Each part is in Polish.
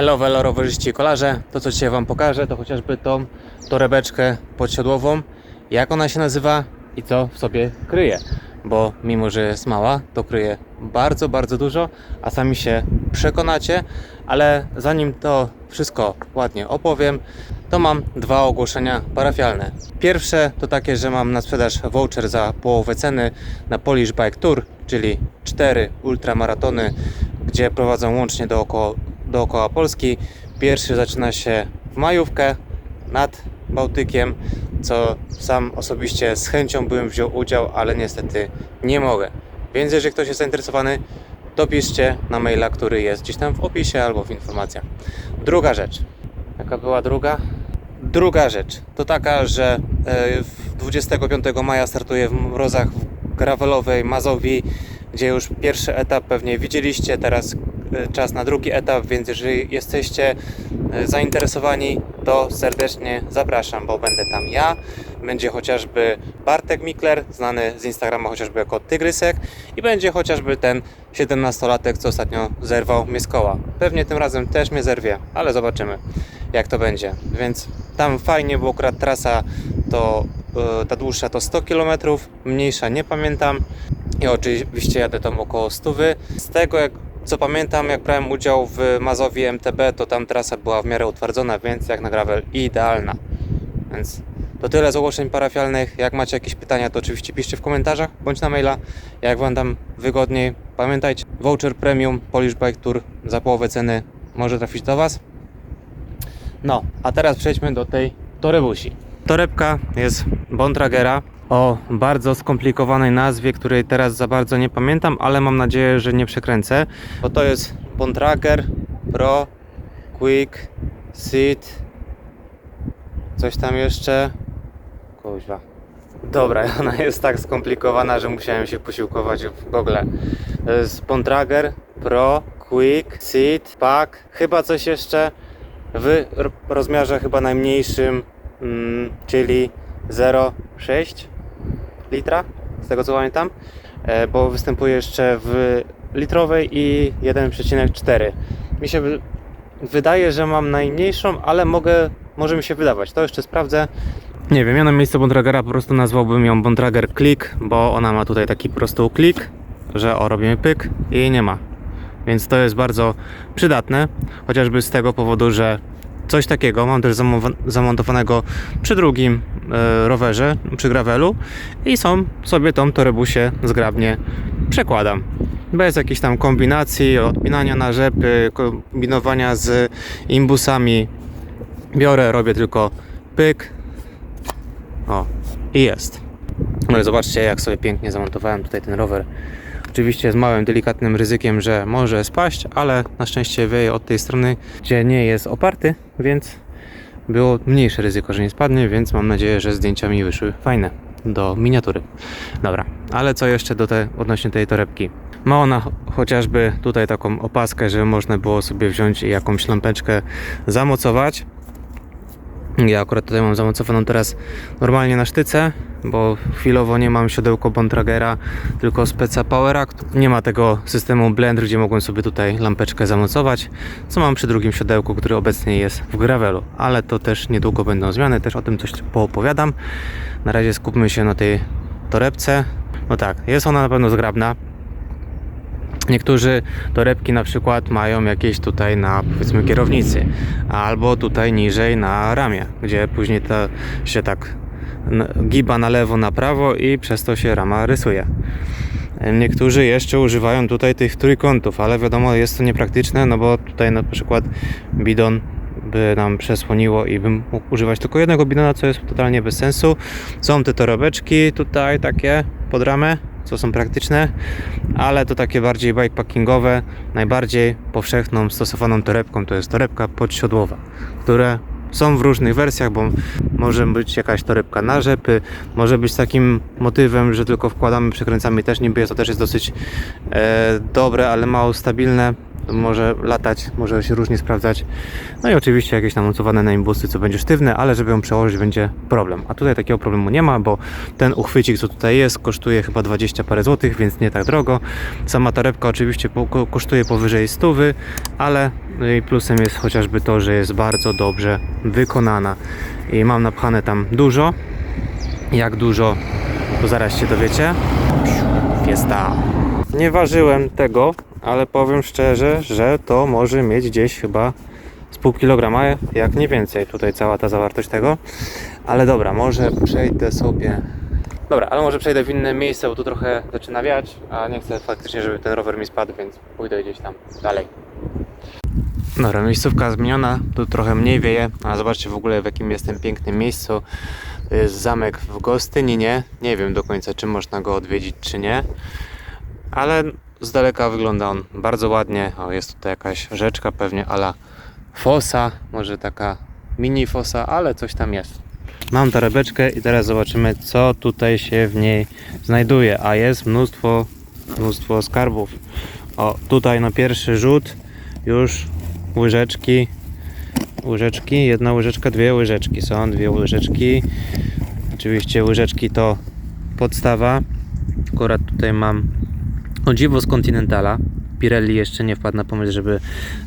Elo, velo, rowerzyści i kolarze. To, co dzisiaj Wam pokażę, to chociażby tą torebeczkę podsiodłową. Jak ona się nazywa i co w sobie kryje. Bo mimo, że jest mała, to kryje bardzo, bardzo dużo, a sami się przekonacie. Ale zanim to wszystko ładnie opowiem, to mam dwa ogłoszenia parafialne. Pierwsze to takie, że mam na sprzedaż voucher za połowę ceny na Polish Bike Tour, czyli cztery ultramaratony, gdzie prowadzą łącznie dookoła, dookoła Polski. Pierwszy zaczyna się w majówkę nad Bałtykiem, co sam osobiście z chęcią bym wziął udział, ale niestety nie mogę. Więc jeżeli ktoś jest zainteresowany, to piszcie na maila, który jest gdzieś tam w opisie albo w informacjach. Druga rzecz. Jaka była druga? Druga rzecz to taka, że e, w 25 maja startuję w mrozach w gravelowej Mazowi, gdzie już pierwszy etap pewnie widzieliście, teraz e, czas na drugi etap, więc jeżeli jesteście e, zainteresowani, to serdecznie zapraszam, bo będę tam ja, będzie chociażby Bartek Mikler, znany z Instagrama chociażby jako Tygrysek i będzie chociażby ten 17-latek, co ostatnio zerwał mnie z koła. Pewnie tym razem też mnie zerwie, ale zobaczymy jak to będzie. Więc tam fajnie, bo akurat trasa to e, ta dłuższa to 100 km, mniejsza nie pamiętam. I oczywiście jadę tam około 100. Z tego jak co pamiętam, jak brałem udział w Mazowi MTB, to tam trasa była w miarę utwardzona, więc jak na gravel idealna. Więc to tyle z ogłoszeń parafialnych. Jak macie jakieś pytania, to oczywiście piszcie w komentarzach bądź na maila. Jak Wam dam wygodniej, pamiętajcie, voucher premium Polish Bike Tour za połowę ceny może trafić do Was. No, a teraz przejdźmy do tej torebusi. Torebka jest Bontragera o bardzo skomplikowanej nazwie, której teraz za bardzo nie pamiętam, ale mam nadzieję, że nie przekręcę. Bo to jest Bontrager Pro Quick Seat coś tam jeszcze kuźwa Dobra, ona jest tak skomplikowana, że musiałem się posiłkować w Google. Bontrager Pro Quick Seat Pack, chyba coś jeszcze w rozmiarze chyba najmniejszym, mm, czyli 0,6 litra, z tego co pamiętam, e, bo występuje jeszcze w litrowej i 1,4. Mi się wy- wydaje, że mam najmniejszą, ale mogę, może mi się wydawać, to jeszcze sprawdzę. Nie wiem, ja na miejsce Bontragera po prostu nazwałbym ją Bontrager Click, bo ona ma tutaj taki po prostu klik, że o, robimy pyk i jej nie ma. Więc to jest bardzo przydatne, chociażby z tego powodu, że coś takiego mam też zamontowanego przy drugim e, rowerze, przy gravelu i są sobie tą torebusie zgrabnie przekładam. Bez jakichś tam kombinacji, odpinania na rzepy, kombinowania z imbusami. Biorę, robię tylko pyk. O, i jest. I zobaczcie, jak sobie pięknie zamontowałem tutaj ten rower. Oczywiście z małym, delikatnym ryzykiem, że może spaść, ale na szczęście wieje od tej strony, gdzie nie jest oparty, więc było mniejsze ryzyko, że nie spadnie, więc mam nadzieję, że zdjęcia mi wyszły fajne do miniatury. Dobra, ale co jeszcze do te, odnośnie tej torebki? Ma ona ch- chociażby tutaj taką opaskę, żeby można było sobie wziąć jakąś lampeczkę zamocować. Ja akurat tutaj mam zamocowaną teraz normalnie na sztyce, bo chwilowo nie mam siodełko Bontragera, tylko Speca Power Act. Nie ma tego systemu blend, gdzie mogłem sobie tutaj lampeczkę zamocować, co mam przy drugim siodełku, który obecnie jest w gravelu, ale to też niedługo będą zmiany, też o tym coś poopowiadam. Na razie skupmy się na tej torebce. No tak, jest ona na pewno zgrabna, Niektórzy torebki na przykład mają jakieś tutaj na powiedzmy kierownicy, albo tutaj niżej na ramię, gdzie później to się tak giba na lewo, na prawo i przez to się rama rysuje. Niektórzy jeszcze używają tutaj tych trójkątów, ale wiadomo jest to niepraktyczne, no bo tutaj na przykład bidon by nam przesłoniło i bym mógł używać tylko jednego bidona, co jest totalnie bez sensu. Są te torebeczki tutaj takie pod ramę, co są praktyczne, ale to takie bardziej bikepackingowe. Najbardziej powszechną stosowaną torebką to jest torebka podsiodłowa, które są w różnych wersjach, bo może być jakaś torebka na rzepy, może być takim motywem, że tylko wkładamy, przekręcamy też niby jest, to też jest dosyć e, dobre, ale mało stabilne. Może latać, może się różnie sprawdzać. No i oczywiście jakieś tam mocowane na imbusy, co będzie sztywne, ale żeby ją przełożyć będzie problem. A tutaj takiego problemu nie ma, bo ten uchwycik, co tutaj jest, kosztuje chyba 20 parę złotych, więc nie tak drogo. Sama torebka oczywiście kosztuje powyżej 100, ale plusem jest chociażby to, że jest bardzo dobrze wykonana. I mam napchane tam dużo. Jak dużo, to zaraz się dowiecie. Fiesta. Nie ważyłem tego, ale powiem szczerze, że to może mieć gdzieś chyba z pół kilograma, jak nie więcej. Tutaj cała ta zawartość tego. Ale dobra, może przejdę sobie. Dobra, ale może przejdę w inne miejsce, bo tu trochę zaczyna wiać, a nie chcę faktycznie, żeby ten rower mi spadł, więc pójdę gdzieś tam dalej. Dobra, miejscówka zmieniona, tu trochę mniej wieje, a zobaczcie w ogóle w jakim jestem pięknym miejscu. To jest zamek w Gostyninie, nie wiem do końca czy można go odwiedzić czy nie, ale z daleka wygląda on bardzo ładnie. O, jest tutaj jakaś rzeczka, pewnie ala fosa, może taka mini fosa, ale coś tam jest. Mam torebeczkę i teraz zobaczymy co tutaj się w niej znajduje, a jest mnóstwo, mnóstwo skarbów. O, tutaj na pierwszy rzut już łyżeczki, łyżeczki, jedna łyżeczka, dwie łyżeczki są, dwie łyżeczki. Oczywiście łyżeczki to podstawa. Akurat tutaj mam o dziwo z Continentala. Pirelli jeszcze nie wpadł na pomysł, żeby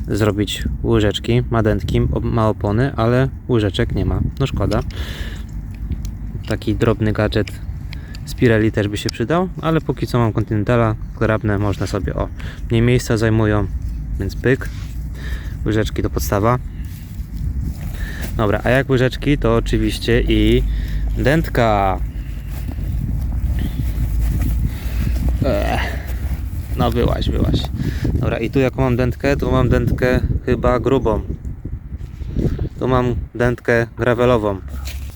zrobić łyżeczki, ma dętki, ma opony, ale łyżeczek nie ma. No szkoda. Taki drobny gadżet z Pirelli też by się przydał, ale póki co mam Continentala, zgrabne, można sobie, o, mniej miejsca zajmują, więc pyk. Łyżeczki to podstawa. Dobra, a jak łyżeczki, to oczywiście i dętka. Ech. No byłaś, byłaś. Dobra, i tu jaką mam dętkę? Tu mam dętkę chyba grubą. Tu mam dętkę gravelową.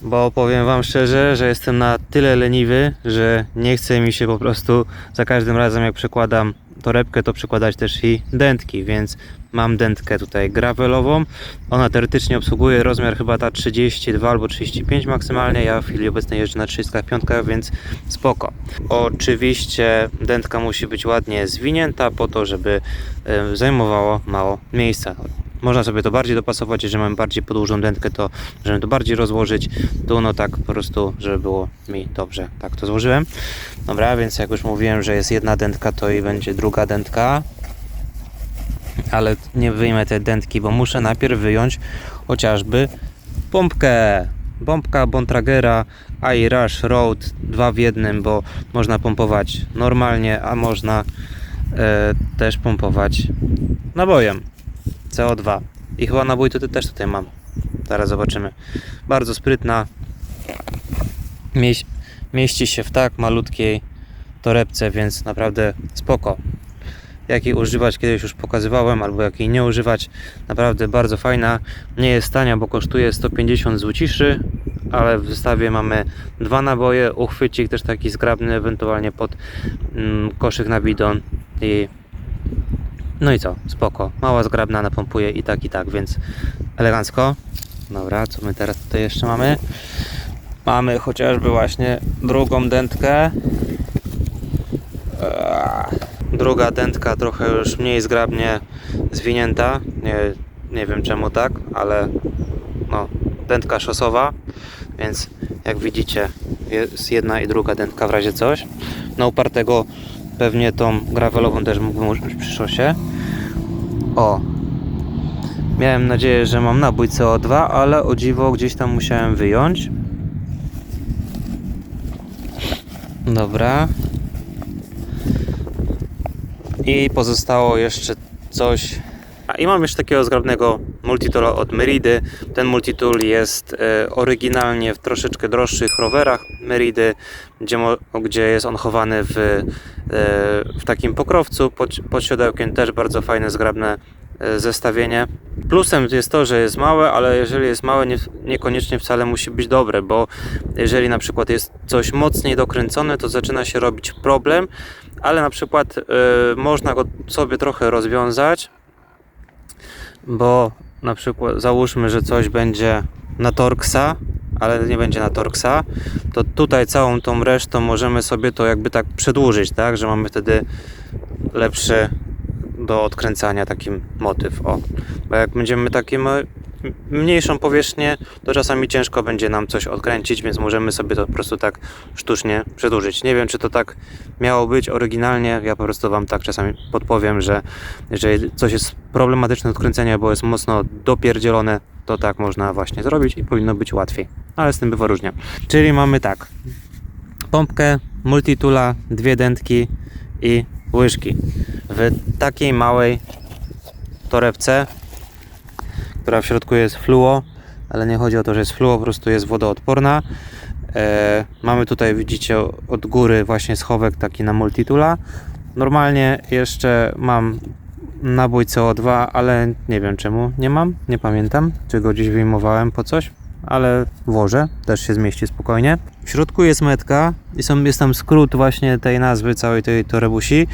Bo powiem Wam szczerze, że jestem na tyle leniwy, że nie chce mi się po prostu za każdym razem jak przekładam torebkę, to przekładać też i dętki, więc mam dętkę tutaj gravelową. Ona teoretycznie obsługuje rozmiar chyba ta 32 albo 35 maksymalnie. Ja w chwili obecnej jeżdżę na 35, więc spoko. Oczywiście dętka musi być ładnie zwinięta po to, żeby zajmowało mało miejsca. Można sobie to bardziej dopasować, jeżeli mam bardziej podłużną dętkę, to możemy to bardziej rozłożyć. Tu no tak po prostu, żeby było mi dobrze. Tak to złożyłem. Dobra, więc jak już mówiłem, że jest jedna dętka, to i będzie druga dętka. Ale nie wyjmę tej dętki, bo muszę najpierw wyjąć chociażby pompkę. Pompka Bontragera iRush Road 2 w jednym, bo można pompować normalnie, a można e, też pompować nabojem CO2. I chyba nabój to też tutaj mam. Zaraz zobaczymy. Bardzo sprytna. Mieś, mieści się w tak malutkiej torebce, więc naprawdę spoko. Jak jej używać kiedyś już pokazywałem, albo jak jej nie używać. Naprawdę bardzo fajna. Nie jest tania, bo kosztuje 150 złociszy, ale w zestawie mamy dwa naboje, uchwycik też taki zgrabny, ewentualnie pod mm, koszyk na bidon i no i co, spoko. Mała zgrabna napompuje i tak, i tak, więc elegancko. Dobra, co my teraz tutaj jeszcze mamy? Mamy chociażby właśnie drugą dętkę. Eee, Druga dętka trochę już mniej zgrabnie zwinięta. Nie, nie wiem czemu tak, ale no, dętka szosowa, więc jak widzicie jest jedna i druga dętka w razie coś. Na upartego pewnie tą gravelową też mógłbym użyć przy szosie. O! Miałem nadzieję, że mam nabój CO2, ale o dziwo gdzieś tam musiałem wyjąć. Dobra. I pozostało jeszcze coś. A i mam jeszcze takiego zgrabnego multitoola od Meridy. Ten multitool jest e, oryginalnie w troszeczkę droższych rowerach Meridy, gdzie, gdzie jest on chowany w, e, w takim pokrowcu pod, pod siodełkiem. Też bardzo fajne, zgrabne e, zestawienie. Plusem jest to, że jest małe, ale jeżeli jest małe, nie, niekoniecznie wcale musi być dobre, bo jeżeli na przykład jest coś mocniej dokręcone, to zaczyna się robić problem, ale na przykład e, można go sobie trochę rozwiązać, bo na przykład załóżmy, że coś będzie na Torxa, ale nie będzie na Torxa, to tutaj całą tą resztą możemy sobie to jakby tak przedłużyć, tak, że mamy wtedy lepszy, do odkręcania taki motyw. O, bo jak będziemy takie mniejszą powierzchnię, to czasami ciężko będzie nam coś odkręcić, więc możemy sobie to po prostu tak sztucznie przedłużyć. Nie wiem, czy to tak miało być oryginalnie. Ja po prostu Wam tak czasami podpowiem, że jeżeli coś jest problematyczne do odkręcenia, bo jest mocno dopierdzielone, to tak można właśnie zrobić i powinno być łatwiej. Ale z tym bywa różnie. Czyli mamy tak. Pompkę, multitula, dwie dętki i łyżki. W takiej małej torebce, która w środku jest fluo, ale nie chodzi o to, że jest fluo, po prostu jest wodoodporna. E, mamy tutaj, widzicie, od góry właśnie schowek taki na multitula. Normalnie jeszcze mam nabój CO2, ale nie wiem czemu nie mam, nie pamiętam, czy go gdzieś wyjmowałem po coś, ale włożę, też się zmieści spokojnie. W środku jest metka i są, jest tam skrót właśnie tej nazwy całej tej torebusi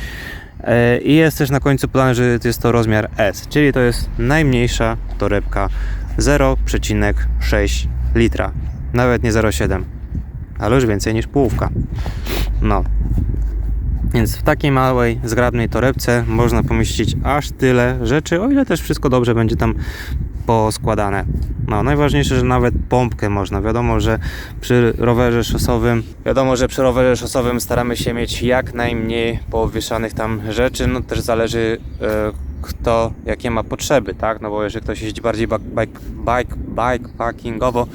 i jest też na końcu podane, że jest to rozmiar S, czyli to jest najmniejsza torebka 0,6 litra, nawet nie 0,7, ale już więcej niż połówka. No, więc w takiej małej, zgrabnej torebce można pomieścić aż tyle rzeczy, o ile też wszystko dobrze będzie tam poskładane. No, najważniejsze, że nawet pompkę można. Wiadomo, że przy rowerze szosowym, wiadomo, że przy rowerze szosowym staramy się mieć jak najmniej powieszanych tam rzeczy. No też zależy e, kto jakie ma potrzeby, tak? No bo jeżeli ktoś jeździ bardziej bike, bike, bike, bikepackingowo,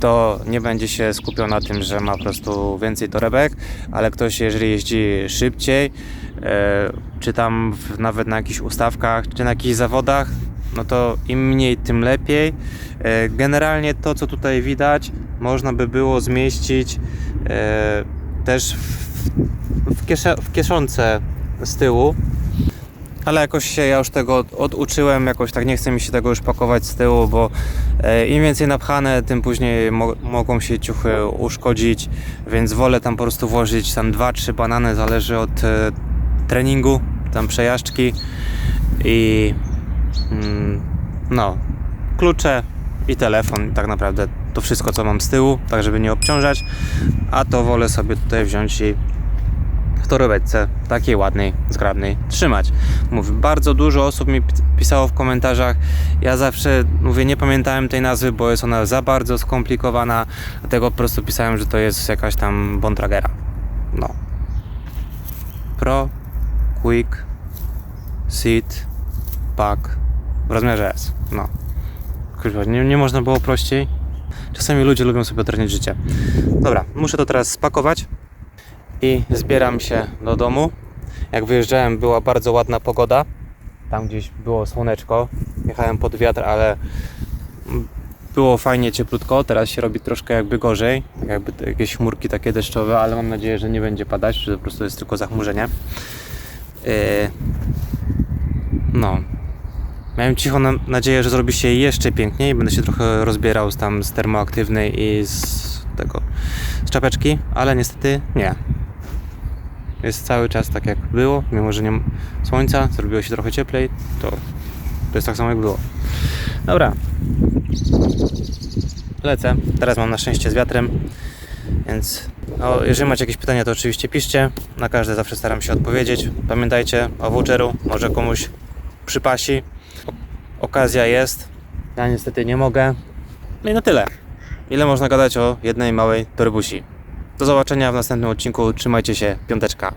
to nie będzie się skupiał na tym, że ma po prostu więcej torebek, ale ktoś, jeżeli jeździ szybciej, e, czy tam nawet na jakichś ustawkach, czy na jakichś zawodach, no to im mniej, tym lepiej. E, generalnie to, co tutaj widać, można by było zmieścić e, też w, w, kiesze, w kieszonce z tyłu, ale jakoś się ja już tego od, oduczyłem, jakoś tak nie chce mi się tego już pakować z tyłu, bo e, im więcej napchane, tym później mo mogą się ciuchy uszkodzić, więc wolę tam po prostu włożyć tam 2-3 banany, zależy od treningu, tam przejażdżki i no, klucze i telefon, tak naprawdę to wszystko co mam z tyłu, tak żeby nie obciążać, a to wolę sobie tutaj wziąć i w torebeczce takiej ładnej, zgrabnej trzymać. Mówię, bardzo dużo osób mi pi- pisało w komentarzach. Ja zawsze mówię, nie pamiętałem tej nazwy, bo jest ona za bardzo skomplikowana, dlatego po prostu pisałem, że to jest jakaś tam Bontragera. No. Pro Quick Seat Pack rozmiarze S. No. Kurwa, nie, nie można było prościej. Czasami ludzie lubią sobie otrudniać życie. Dobra, muszę to teraz spakować i zbieram się do domu. Jak wyjeżdżałem, była bardzo ładna pogoda. Tam gdzieś było słoneczko. Jechałem pod wiatr, ale było fajnie cieplutko. Teraz się robi troszkę jakby gorzej. Jakby jakieś chmurki takie deszczowe, ale mam nadzieję, że nie będzie padać, że po prostu jest tylko zachmurzenie. Yy, No. Miałem cicho na nadzieję, że zrobi się jeszcze piękniej. Będę się trochę rozbierał z tam z termoaktywnej i z tego z czapeczki, ale niestety nie. Jest cały czas tak jak było, mimo że nie słońca, zrobiło się trochę cieplej, to, to jest tak samo jak było. Dobra. Lecę. Teraz mam na szczęście z wiatrem, więc jeżeli macie jakieś pytania, to oczywiście piszcie. Na każde zawsze staram się odpowiedzieć. Pamiętajcie o voucheru, może komuś przypasi. Okazja jest. Ja niestety nie mogę. No i na tyle. Ile można gadać o jednej małej torbusi? Do zobaczenia w następnym odcinku. Trzymajcie się. Piąteczka.